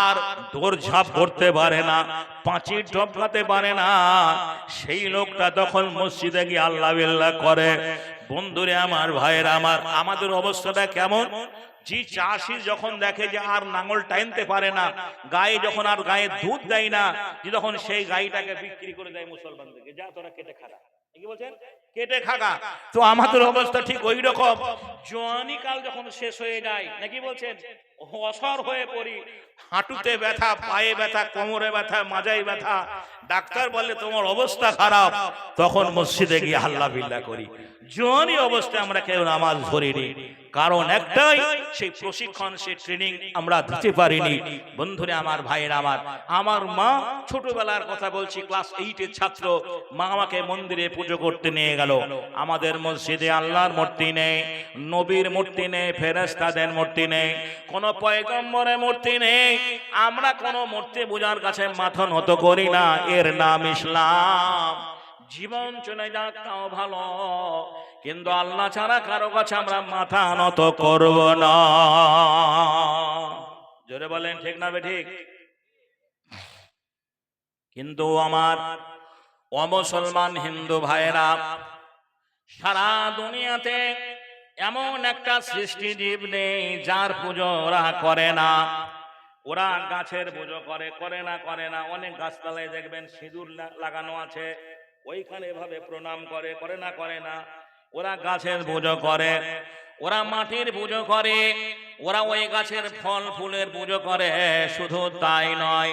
আর দৌড়ঝাঁপ করতে পারে না, পাঁচি টপকাতে পারে না। সেই লোকটা তখন মসজিদে গিয়ে আল্লাহ করে, বন্ধুরে আমার, ভাইয়ের আমার, আমাদের অবস্থাটা কেমন? জি চাষি যখন দেখে যে আর নাঙল টাইনতে পারে না, গায়ে যখন আর গায়ে দুধ দেয় না যে তখন সেই গাইটাকে বিক্রি করে দেয় মুসলমানদেরকে। যা, তোরা কেটে খারা কেটে খাগা। তো আমাদের অবস্থা ঠিক ওই রকম জোয়ানি কাল যখন শেষ হয়ে যায়, নাকি বলছেন? অসর হয়ে পড়ি। হাঁটুতে ব্যথা পায়ে ব্যথা কোমরে ব্যথা মাজায় ব্যথা। ডাক্তার বলে তোমার অবস্থা খারাপ। তখন মসজিদে গিয়ে হাল্লা বিল্লা করি। জোয়ানি অবস্থায় আমরা কেউ নামাজ ধরিনি কারণ একটাই সেই প্রশিক্ষণ সেই ট্রেনিং আমরা দিতে পারিনি। বন্ধুরে আমার ভাইয়ের আমার আমার মা ছোটবেলার কথা বলছি ক্লাস এইটের ছাত্র। মা আমাকে মন্দিরে পুজো করতে নিয়ে গেল। আমাদের মসজিদে আল্লাহর মূর্তি নেই নবীর মূর্তি নেই ফেরেস্তাদের মূর্তি নেই কোন পয়গম্বরের মূর্তি নেই। আমরা কোন মূর্তি পূজার কাছে মাথা নত করি না। এর নাম ইসলাম। জীবন চলে যাক, তাও ভালো। কিন্তু আল্লাহ ছাড়া কারও কাছে আমরা মাথা নত করব না। জোরে বলেন, ঠিক না ঠিক কিন্তু আমার অমুসলমান হিন্দু ভাইয়েরা, সারা দুনিয়াতে এমন একটা সৃষ্টি জীব নেই যার পুজো ওরা করে না। ওরা গাছের পুজো করে করে না করে না। অনেক গাছতলায় দেখবেন সিঁদুর লাগানো আছে। ওইখানে এভাবে প্রণাম করে করে না করে না। ওরা গাছের পুজো করে, ওরা মাটির পুজো করে, ওরা ওই গাছের ফল ফুলের পুজো করে। শুধু তাই নয়,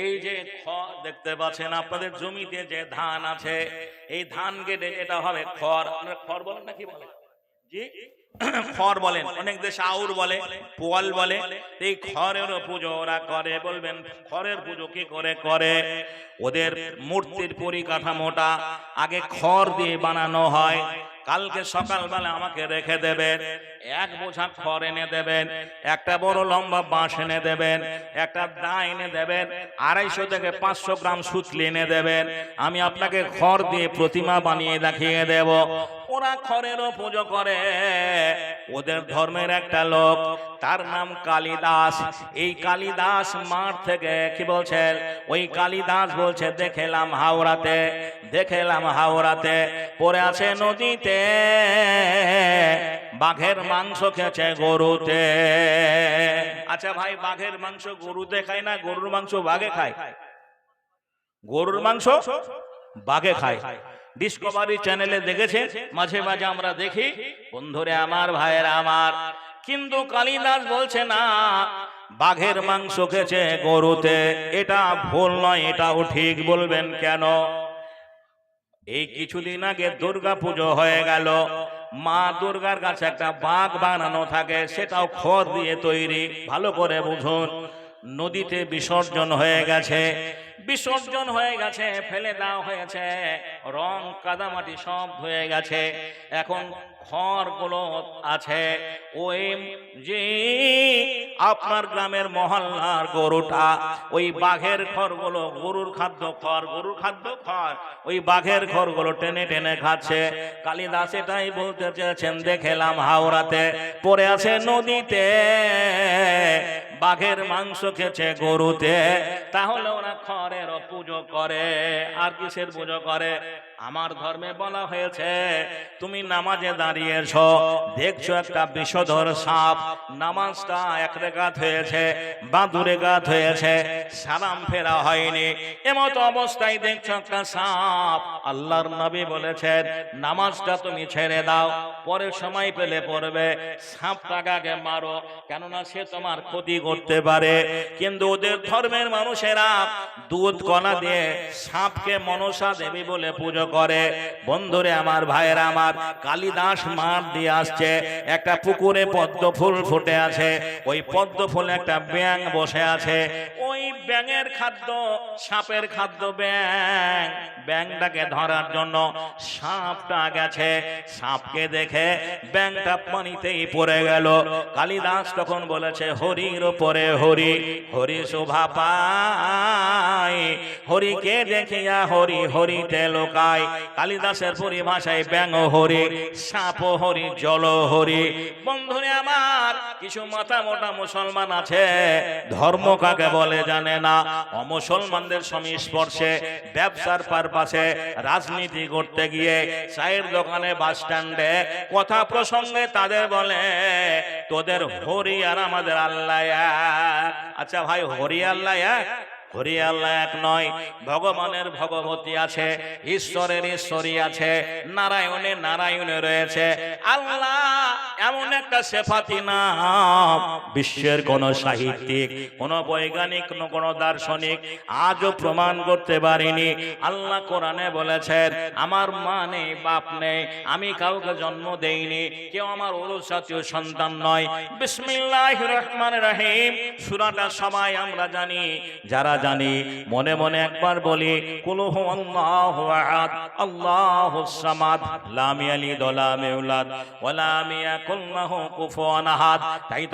এই যে খড় দেখতে পাচ্ছেন আপনাদের জমিতে যে ধান আছে, এই ধান কেটে এটা হবে খড়। খড় বলেন নাকি বলেন? খড় বলেন অনেক দেশে আউর বলে পোয়াল বলে এই খড়েরও পুজো ওরা করে বলবেন খড়ের পুজো কি করে করে? ওদের মূর্তির পরিকাঠামোটা আগে খড় দিয়ে বানানো হয় কালকে সকালবেলা আমাকে রেখে দেবেন। এক বোঝা খড় এনে দেবেন। একটা বড় লম্বা বাঁশ এনে দেবেন। একটা দা এনে দেবেন। আড়াইশো থেকে পাঁচশো গ্রাম সুতলি এনে দেবেন। আমি আপনাকে খড় দিয়ে প্রতিমা বানিয়ে দেখিয়ে দেব। ওরা খড়েরও পুজো করে। ওদের ধর্মের একটা লোক। তার নাম কালিদাস। এই কালিদাস মাঠ থেকে কি বলছেন? ওই কালিদাস বলছে দেখেলাম হাওড়াতে। দেখেলাম হাওড়াতে পরে আছে নদীতে, বাঘের মাংস খেয়েছে গরুতে। আচ্ছা ভাই, বাঘের মাংস গরুতে খায় না গরুর মাংস বাঘে খায়? গরুর মাংস বাঘে খায়। ডিসকভারি চ্যানেলে দেখেছে, মাঝে মাঝে আমরা দেখি। বন্ধুরে আমার, ভাইয়েরা আমার, কিন্তু কালিদাস বলছে না, বাঘের মাংস খেয়েছে গরুতে। এটা ভুল নয়, এটাও ঠিক বলবেন কেন? এই কিছুদিন আগে দুর্গা পুজো হয়ে গেল। মা দুর্গার কাছে একটা বাঘ বানানো থাকে, সেটাও খড় দিয়ে তৈরি। ভালো করে বুঝুন, নদীতে বিসর্জন হয়ে গেছে। বিসর্জন হয়ে গেছে, ফেলে দেওয়া হয়েছে, রং কাদামাটি সব হয়ে গেছে। এখন খড়গুলো আছে। ওই যে আপনার গ্রামের মহল্লার গরুটা, ওই বাঘের খড়গুলো, গরুর খাদ্য খড়, গরুর খাদ্য খড়, ওই বাঘের খড়গুলো টেনে টেনে খাচ্ছে। কালিদাস এটাই বলতে চেয়েছেন দেখেলাম হাওড়াতে। পড়ে আছে নদীতে, বাঘের মাংস খেছে গরুতে। তাহলে ওরা খড়ের পুজো করে, আর কিসের পুজো করে? আমার ধর্মে বলা হয়েছে, তুমি নামাজে দাঁড়িয়েছ, দেখছ একটা বিষধর সাপ, নামাজটা এক রেগাত হয়েছে বা দূরে গাত হয়েছে, সালাম ফেরা হয়নি। এমত অবস্থায় দেখছ একটা সাপ, আল্লাহর নবী বলেছেন, নামাজটা তুমি ছেড়ে দাও, পরে সময় পেলে পড়বে, সাপটাকে আগে মারো, কেননা সে তোমার ক্ষতি করতে পারে। কিন্তু ওদের ধর্মের মানুষেরা দুধ কলা দিয়ে সাপকে মনসা দেবী বলে পুজো করে। বন্ধুরে আমার ভাইয়েরা আমার, কালিদাস মাঠ দিয়ে আসছে। একটা পুকুরে পদ্ম ফুল ফুটে আছে। ওই পদ্ম ফুলে একটা ব্যাং বসে আছে। ব্যাঙের খাদ্য, সাপের খাদ্য ব্যাং ব্যাংটাকে ধরার জন্য সাপটা গেছে। সাপকে দেখে ব্যাংটা পানিতেই পড়ে গেল। কালিদাস তখন বলেছে, হরির ওপরে হরি হরি শোভা পায়। হরিকে দেখিয়া হরি হরিতে লোকায়। কালিদাসের পরিভাষায় ব্যাঙ হরি, সাপ হরি, জল হরি। বন্ধুরে আমার, কিছু মাথা মোটা মুসলমান আছে। ধর্ম কাকে বলে জানে না অমুসলমানদের সংস্পর্শে ব্যবসার পারপাসে রাজনীতি করতে গিয়ে চায়ের দোকানে বাস স্ট্যান্ডে কথা প্রসঙ্গে তাদের বলে, তোদের হরি আর আমাদের আল্লাহ। আচ্ছা ভাই হরি আল্লাহ হরি আল্লাহ এক নয়, ভগবানের ভগবতী আছে, ঈশ্বরের ঈশ্বরী আছে নারায়ণের নারায়ণে রয়েছে। আল্লাহ এমন একটা সেফাতি নাম, বিশ্বের কোন সাহিত্যিক, কোন বৈজ্ঞানিক, কোন দার্শনিক আজও প্রমাণ করতে পারিনি। আল্লাহ কোরআনে বলেছেন, আমার মা নেই, বাপ নেই, আমি কাউকে জন্ম দেইনি, কেউ আমার জাতীয় সন্তান নয়। বিসমিল্লাহ রহমান রহিম, সুরাটা সবাই আমরা জানি, যারা জানি। মনে মনে একবার বলি তাই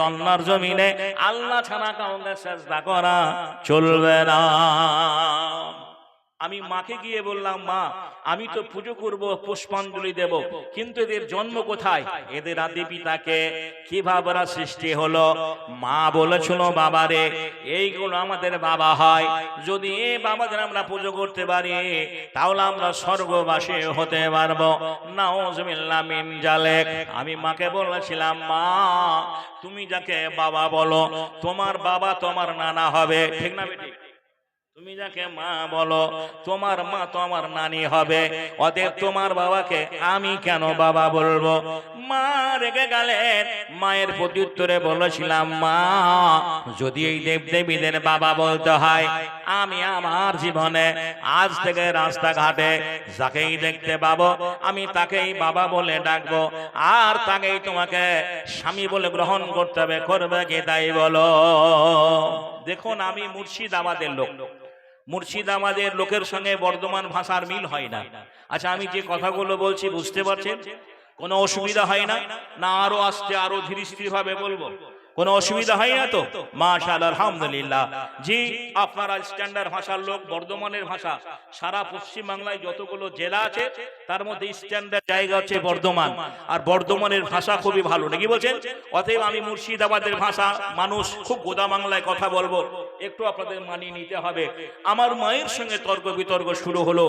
জমিনে আল্লাহ ছাড়া কাউকে চেষ্টা করা চলবে না। আমি মাকে গিয়ে বললাম মা আমি তো পুজো করব পুষ্পাঞ্জলি দেব। কিন্তু এদের জন্ম কোথায়? এদের আদি পিতাকে কীভাবে সৃষ্টি হলো? মা বলেছিল বাবারে এইগুলো আমাদের বাবা হয়। যদি এই বাবাদের আমরা পুজো করতে পারি তাহলে আমরা স্বর্গবাসী হতে পারব। মিন জালেক। আমি মাকে বলেছিলাম মা তুমি যাকে বাবা বলো তোমার বাবা তোমার নানা হবে। ঠিক না বেটি? তুমি যাকে মা বলো, তোমার মা তো আমার নানি হবে। অতএব তোমার বাবাকে আমি কেন বাবা বলব? মা রেগে গেলেন, মায়ের প্রত্যুত্তরে বলেছিলাম, মা, যদি এই দেব দেবীদের বাবা বলতে হয়, আমি আমার জীবনে আজ থেকে রাস্তাঘাটে যাকেই দেখতে পাবো, আমি তাকেই বাবা বলে ডাকবো। আর তাকেই তোমাকে স্বামী বলে গ্রহণ করতে হবে, করবে কে তাই বলো? দেখুন, আমি মুর্শিদাবাদের লোক। মুর্শিদাবাদের লোকের সঙ্গে বর্ধমান ভাষার মিল হয় না। আচ্ছা আমি যে কথাগুলো বলছি, বুঝতে পারছেন? কোনো অসুবিধা হয় না? না, আরও আসতে আরও ধীর স্থির ভাবে বলব। কোনো অসুবিধা হয় না তো? মাশাল আলহামদুলিল্লাহ। জি, আপনারা স্ট্যান্ডার্ড ভাষার লোক, বর্ধমানের ভাষা। সারা পশ্চিম বাংলায় যতগুলো জেলা আছে, তার মধ্যে স্ট্যান্ডার্ড জায়গা হচ্ছে বর্ধমান। আর বর্ধমানের ভাষা খুবই ভালো। নাকি বলছেন? অতএব আমি মুর্শিদাবাদের ভাষা, মানুষ, খুব গোদা বাংলায় কথা বলব। একটু আপনাদের মানিয়ে নিতে হবে। আমার মায়ের সঙ্গে তর্ক বিতর্ক শুরু হলো।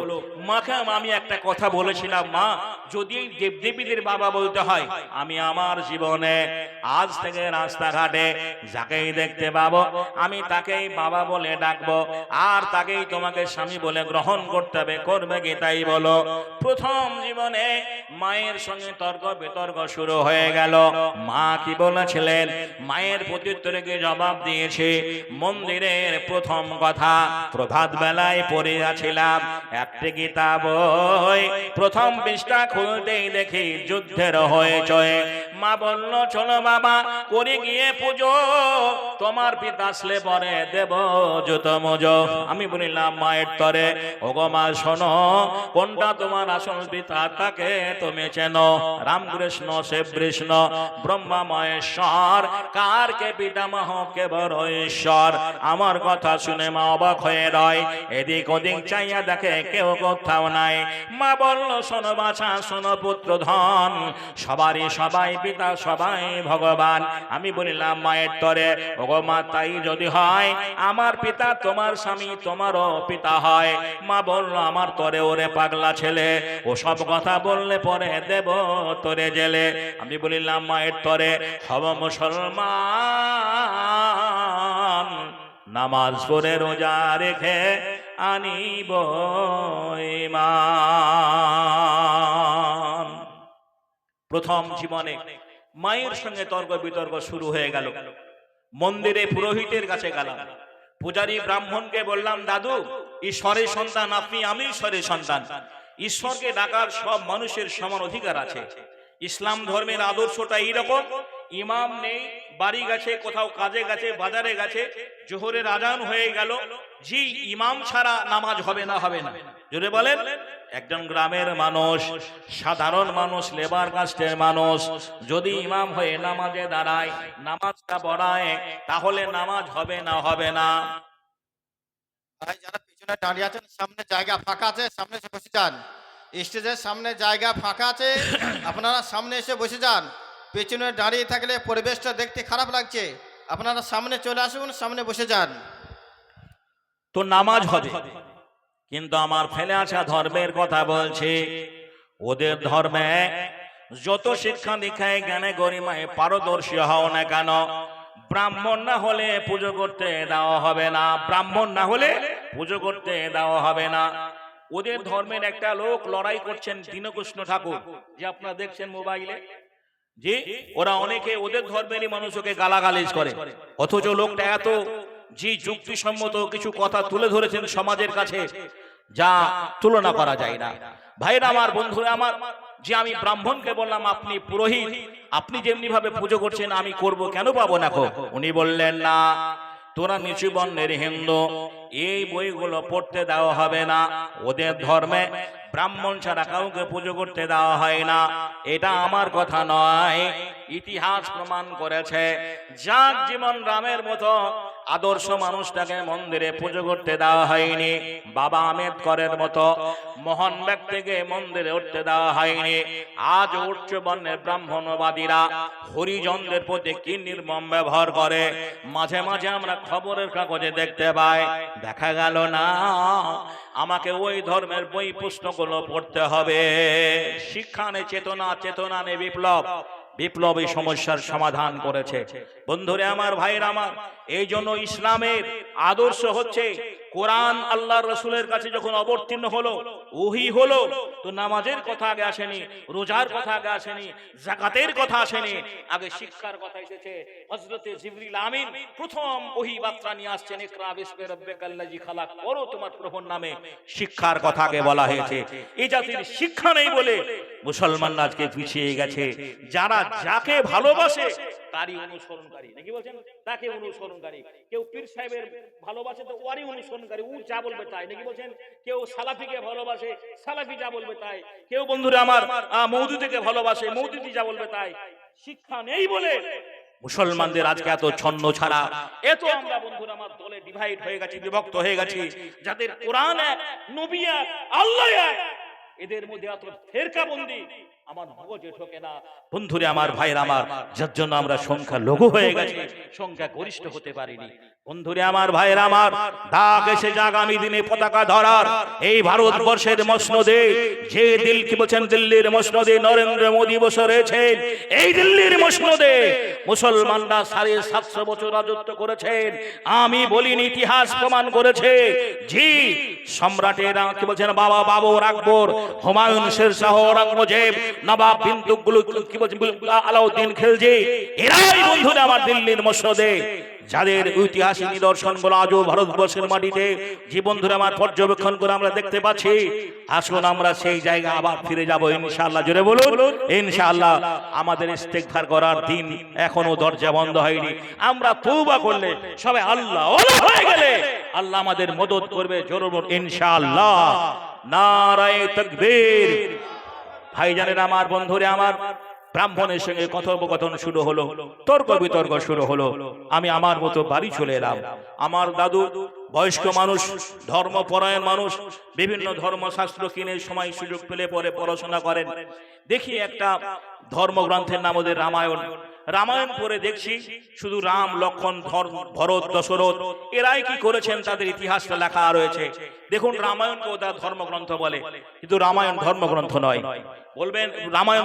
মাকে আমি একটা কথা বলেছিলাম, মা, যদি দেবদেবীদের বাবা বলতে হয়, আমি আমার জীবনে আজ থেকে রাস্তাঘাটে যাকেই দেখতে পাবো, আমি তাকেই বাবা বলে ডাকবো, আর তাকেই তোমাকে স্বামী বলে গ্রহণ করতে হবে, করবে কি তাই বলো? প্রথম জীবনে মায়ের সঙ্গে তর্ক বিতর্ক শুরু হয়ে গেল। মা কি বলেছিলেন? মায়ের প্রত্যুত্তরে জবাব দিয়েছে? মন্দিরের প্রথম কথা প্রভাত বেলায় পড়িয়াছিলাম একটি গীতা বই প্রথম পৃষ্ঠা খুলতেই দেখি যুদ্ধের হয়েছে মা বলল চলো বাবা, করে গিয়ে পুজো। তোমার পিতা আসলে পরে দেব জুতো মজো। আমি বলিলাম, মায়ের তরে, ওগো মা, শোনো, কোনটা তোমার আসল পিতা, তাকে তুমি চেনো। রামকৃষ্ণ কৃষ্ণ, ব্রহ্মা মহেশ্বর, কার কে পিতামহ কে বড় ঈশ্বর? আমার কথা শুনে মা অবাক হয়ে রয়। এদিক ওদিক চাইয়া দেখে কেউ কোথাও নাই। মা বলল, শোনো বাছা, শোনো পুত্র ধন সবারই সবাই পিতা সবাই ভগবান। আমি বলিলাম, মায়ের তরে, ওগো তাই যদি হয়, আমার পিতা তোমার স্বামী তোমারও পিতা হয়। মা বলল, আমার তরে ওরে পাগলা ছেলে, ও সব কথা বললে পরে দেব তোরে জেলে। আমি বলিলাম, মায়ের তরে হব মুসলমান নামাজ পড়ে রোজা রেখে আনিব ইমান প্রথম জীবনে মায়ের সঙ্গে তর্ক বিতর্ক শুরু হয়ে গেল। মন্দিরে পুরোহিতের কাছে গেলাম। পূজারী ব্রাহ্মণকে বললাম, দাদু ঈশ্বরের সন্তান, আপনি আমি ঈশ্বরের সন্তান। ঈশ্বরকে ডাকার সব মানুষের সমান অধিকার আছে। ইসলাম ধর্মের আদর্শটা এইরকম ইমাম নেই, বাড়ি গেছে, কোথাও কাজে গেছে, বাজারে গেছে জোহরের আজান হয়ে গেল। জি, ইমাম ছাড়া নামাজ হবে না হবে না। জোরে বলেন, একজন গ্রামের মানুষ, সাধারণ মানুষ লেবার কাস্টের মানুষ, যদি ইমাম হয়ে নামাজে দাঁড়ায়, নামাজটা পড়ায়, তাহলে নামাজ হবে না হবে না। ভাই, যারা পিছনে দাঁড়িয়ে আছেন, সামনে জায়গা ফাঁকা আছে, সামনে এসে বসে যান। স্টেজের সামনে জায়গা ফাঁকা আছে, আপনারা সামনে এসে বসে যান। পেছনে দাঁড়িয়ে থাকলে পরিবেশটা দেখতে খারাপ লাগছে। আপনারা সামনে চলে আসুন, সামনে বসে যান। তো নামাজ হবে। কিন্তু আমার ফেলে আসা ধর্মের কথা বলছে। ওদের ধর্মে যত শিক্ষা দীক্ষায় জ্ঞানে গরিমায় পারদর্শী হও না কেন? ব্রাহ্মণ না হলে পুজো করতে দেওয়া হবে না। ব্রাহ্মণ না হলে পুজো করতে দেওয়া হবে না। ওদের ধর্মের একটা লোক লড়াই করছেন দীনকৃষ্ণ ঠাকুর। যে আপনারা দেখছেন মোবাইলে। যে ওরা অনেকে ওদের ধর্মেরই মানুষকে গালাগালিজ করে। অথচ লোকটা এত যে যুক্তিসম্মত কিছু কথা তুলে ধরেছেন সমাজের কাছে, যা তুলনা করা যায় না। ভাইরা আমার, বন্ধুরা আমার, যে আমি ব্রাহ্মণকে বললাম, আপনি পুরোহিত, আপনি যেমনি ভাবে পুজো করছেন, আমি করব কেন পাবো না উনি বললেন, না তোরা নিচু বর্ণের হিন্দু, এই বইগুলো পড়তে দেওয়া হবে না। ওদের ধর্মে ব্রাহ্মণ ছাড়া কাউকে পুজো করতে দেওয়া হয় না। এটা আমার কথা নয়। ইতিহাস প্রমাণ করেছে। যাক জীবন রামের মতো আদর্শ মানুষটাকে মন্দিরে পুজো করতে দেওয়া হয়নি। বাবা আম্বেদকরের মতো মহান ব্যক্তিকে মন্দিরে উঠতে দেওয়া হয়নি। আজ উচ্চ বর্ণের ব্রাহ্মণবাদীরা হরিজনদের প্রতি কি নির্মম ব্যবহার করে। মাঝে মাঝে আমরা খবরের কাগজে দেখতে পাই, দেখা গেল না, আমাকে ওই ধর্মের বই পুস্তকগুলো পড়তে হবে। শিক্ষা নে চেতনা চেতনা নে বিপ্লব। বিপ্লব সমস্যার সমাধান করেছে। বন্ধুরে আমার ভাইয়ের আমার এই জন্য ইসলামের আদর্শ হচ্ছে কোরআন আল্লাহ রসুলের কাছে যখন অবতীর্ণ হলো, ওহি হলো, তো নামাজের কথা আগে আসেনি, রোজার কথা আগে আসেনি জাকাতের কথা আসেনি, আগে শিক্ষার কথা এসেছে। হজরতে জিবরিল আমিন প্রথম ওহি বার্তা নিয়ে আসছেন, ইকরা বিসমি রাব্বিকাল্লাযী খালাক, পড়ো তোমার প্রভুর নামে। শিক্ষার কথা আগে বলা হয়েছে। এই জাতির শিক্ষা নেই বলে মুসলমান আজকে পিছিয়ে গেছে। যারা যাকে ভালোবাসে তারই অনুসরণকারী। নাকি বলছেন? তাকে অনুসরণকারী। কেউ পীর সাহেবের ভালোবাসে তো ওরই অনুসরণকারী। ও যা বলবে তাই। নাকি বলছেন? কেউ সালাফিকে ভালোবাসে, সালাফি যা বলবে তাই। কেউ বন্ধুরা আমার মৌদুদিকে ভালোবাসে, মৌদুদি যা বলবে তাই। শিক্ষা নেই বলে মুসলমানদের আজকে এত ছন্ন ছাড়া। এত আমরা বন্ধুরা আমার দলে ডিভাইড হয়ে গেছি, বিভক্ত হয়ে গেছি। যাদের কোরআন এক, নবী এক, আল্লাহ এক, এদের মধ্যে এত ফেরকা বন্দি আমার মগজে ঢোকে না। বন্ধুরে আমার ভাইয়ের আমার যার জন্য আমরা সংখ্যা লঘু হয়ে গেছি সংখ্যা গরিষ্ঠ হতে পারিনি। বন্ধুরে আমার ভাইয়ের আমার দাগ এসে যে আগামী দিনে পতাকা ধরার। এই ভারতবর্ষের মসনদে যে দিল কি বলছেন দিল্লির মসনদে নরেন্দ্র মোদী বসে রয়েছেন। এই দিল্লির মসনদে মুসলমানরা সাড়ে সাতশো বছর রাজত্ব করেছেন। আমি বলিনি ইতিহাস প্রমাণ করেছে। জি সম্রাটেরা কি বলছেন? বাবা বাবর আকবর হুমায়ুন শের শাহ আওরঙ্গজেব নবাব কি আলাউদ্দিন খিলজি। এরাই বন্ধুরা আমার দিল্লির যাদের ঐতিহাসিক নিদর্শনগুলো আজও ভারতবর্ষের মাটিতে জীবন ধরে আমার পর্যবেক্ষণ করে আমরা দেখতে পাচ্ছি, আসুন আমরা সেই জায়গা আবার ফিরে যাব, ইনশাআল্লাহ। জোরে বলুন, ইনশাআল্লাহ। আমাদের ইস্তেগফার করার দিন এখনও দরজা বন্ধ হয়নি। আমরা তৌবা করলে সবাই আল্লাহ হয়ে গেলে। আল্লাহ আমাদের মদত করবে, জোরে বলুন, ইনশাআল্লাহ। নারায়ে তাকবীর। ভাইজানের আমার বন্ধুরে আমার ব্রাহ্মণের সঙ্গে কথোপকথন শুরু হলো, তর্ক বিতর্ক শুরু হলো। আমি আমার মতো বাড়ি চলে এলাম। আমার দাদু বয়স্ক মানুষ, ধর্মপরায়ণ মানুষ, বিভিন্ন ধর্মশাস্ত্র কিনে সময় সুযোগ পেলে পরে পড়াশোনা করেন। দেখি একটা ধর্মগ্রন্থের নাম ওদের রামায়ণ। রামায়ণ পড়ে দেখছি, শুধু রাম, লক্ষণ ভরত, দশরথ, এরাই কি করেছেন তাদের ইতিহাসটা লেখা রয়েছে। দেখুন রামায়ণকেও তার ধর্মগ্রন্থ বলে, কিন্তু রামায়ণ ধর্মগ্রন্থ নয়। বলবেন, রামায়ণ